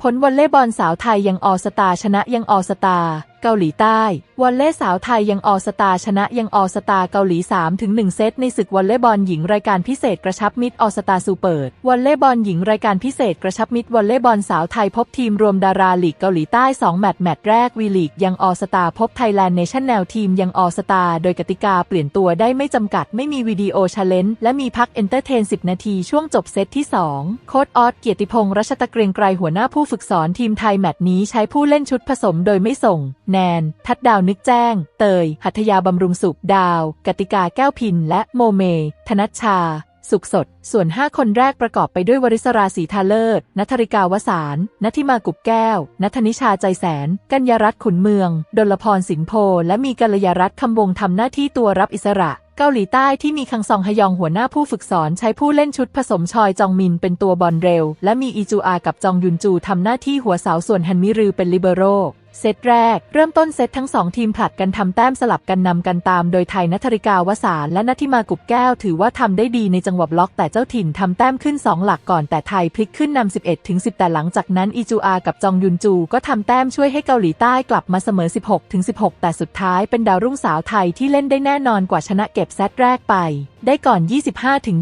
ผลวอลเลย์บอลสาวไทยยังออสตาชนะยังออสตาเกาหลีใต้ วอลเลย์สาวไทยยังออสตาชนะยังออสตาเกาหลี3ถึง1เซตในศึกวอลเลย์บอลหญิงรายการพิเศษกระชับมิตรออสตาซูเปิดวอลเลย์บอลหญิงรายการพิเศษกระชับมิตรวอลเลย์บอลสาวไทยพบทีมรวมดาราลีกเกาหลีใต้ 2 แมตช์แมตช์แรกวีลีกยังออสตาพบไทยแลนด์เนชั่นแนลทีมยังออสตาโดยกติกาเปลี่ยนตัวได้ไม่จำกัดไม่มีวิดีโอชาเลนจ์และมีพักเอนเตอร์เทน 10 นาทีช่วงจบเซตที่ 2 โค้ดออสเกียรติพงษ์รัชตะเกรียงไกรหัวหน้าผู้ฝึกสอนทีมไทยแมตช์นี้ใช้ผู้เล่นชุดผสมโดยไม่ส่ง แนน ทัดดาวนึกแจ้ง เตย หัตยาบำรุงสุข ดาว กติกาแก้วพิน และโมเม ธนัชชา สุขสด ส่วน 5 คนแรกประกอบไปด้วยวริศราศรีทาเลิศนัทริกาวสารนัทิมากุบแก้ว นัทนิชาใจแสน กัญญารัตน์ขุนเมือง ดลพรสินโพ และมีกัลยารัตน์คำวงทำหน้าที่ตัวรับอิสระเกาหลีใต้ที่มีคังซองฮยองหัวหน้าผู้ฝึกสอนใช้ผู้เล่นชุดผสมชอยจองมินเป็นตัวบอลเร็ว และมีอีจูอากับจองยุนจูทำหน้าที่หัวเสาส่วนฮันมิรือเป็นลิเบโร เซตแรก เริ่มต้นเซตทั้งสองทีมผลัดกันทำแต้มสลับกันนำกันตาม โดยไทยนัทริกาวสารและนัทิมากุบแก้วถือว่าทำได้ดีในจังหวะบล็อกแต่เจ้าถิ่นทำแต้มขึ้น 2 หลักก่อนแต่ไทยพลิกขึ้นนำ 11 ถึง 10 แต่หลังจากนั้นอีจูอากับจองยุนจูก็ทำแต้มช่วยให้เกาหลีใต้กลับมาเสมอ 16 ถึง 16 แต่สุดท้ายเป็นดาวรุ่งสาวไทยที่เล่นได้แน่นอนกว่าชนะเก็บเซตแรกไปได้ก่อน 25ถึง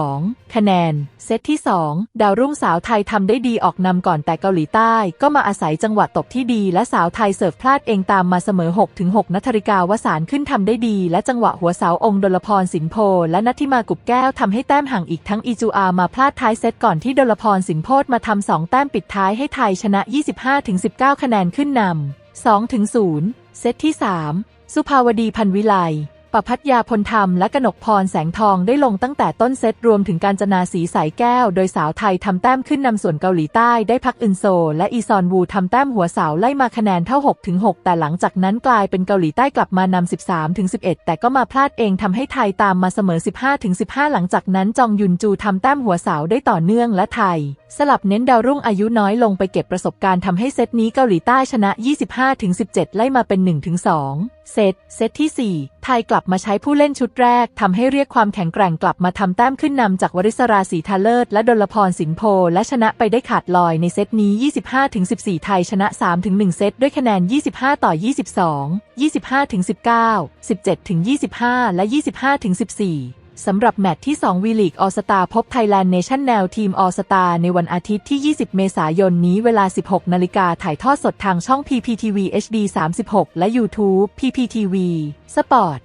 22 คะแนน เซตที่ 2 ดาวรุ่งสาวไทยทำได้ดีออกนำก่อนแต่เกาหลีใต้ก็มาอาศัยจังหวะตบที่ดีและสาวไทยเสิร์ฟพลาดเองตามมาเสมอ6ถึง6นัทริกาวสารขึ้นทำได้ดีและจังหวะหัวเสาองค์ดลพรสินโพและนัทธิมากุบแก้วทำให้แต้มห่างอีกทั้งอีจูอามาพลาดท้ายเซตก่อนที่ดลพรสินโพธมาทำสองแต้มปิดท้ายให้ไทยชนะ 25ถึง19 คะแนนขึ้นนำ2ถึง0เซตที่ 3 สุภาวดีพันวิไล ประพัฒยาพลธรรมและกนกพรแสงทองได้ลงตั้งแต่ต้นเซตรวมถึงการจนาสีสายแก้ว โดยสาวไทยทำแต้มขึ้นนำส่วนเกาหลีใต้ได้พักอึนโซ และอีซอนวูทำแต้มหัวเสาไล่มาคะแนนเท่า6ถึง6แต่หลังจากนั้นกลายเป็นเกาหลีใต้กลับมานำ13ถึง11 แต่ก็มาพลาดเองทำให้ไทยตามมาเสมอ 15ถึง15 หลังจากนั้นจองยุนจูทำแต้มหัวเสาได้ต่อเนื่องและไทย สลับเน้นดาวรุ่งอายุน้อยลงไปเก็บประสบการณ์ทำให้เซตนี้เกาหลีใต้ชนะ 25ถึง17 ไล่มาเป็น1ถึง2เซตเซตที่ 4 ไทยกลับมาใช้ผู้เล่นชุดแรกทำให้เรียกความแข็งแกร่งกลับมาทำแต้มขึ้นนำจากวริศราศรีทาเลิศและดลพรสินโพและชนะไปได้ขาดลอยในเซตนี้ 25ถึง14 ไทยชนะ3ถึง1เซตด้วยคะแนน 25 ต่อ 22 25ถึง19 17ถึง25 และ 25ถึง14 สำหรับแมตช์ที่ 2 วีลีกออสตาพบไทยแลนด์เนชั่นแนลทีมออสตาในวันอาทิตย์ที่ 20 เมษายนนี้เวลา 16 นาฬิกาถ่ายทอดสดทางช่อง PPTV HD 36 และ YouTube PPTV สปอร์ต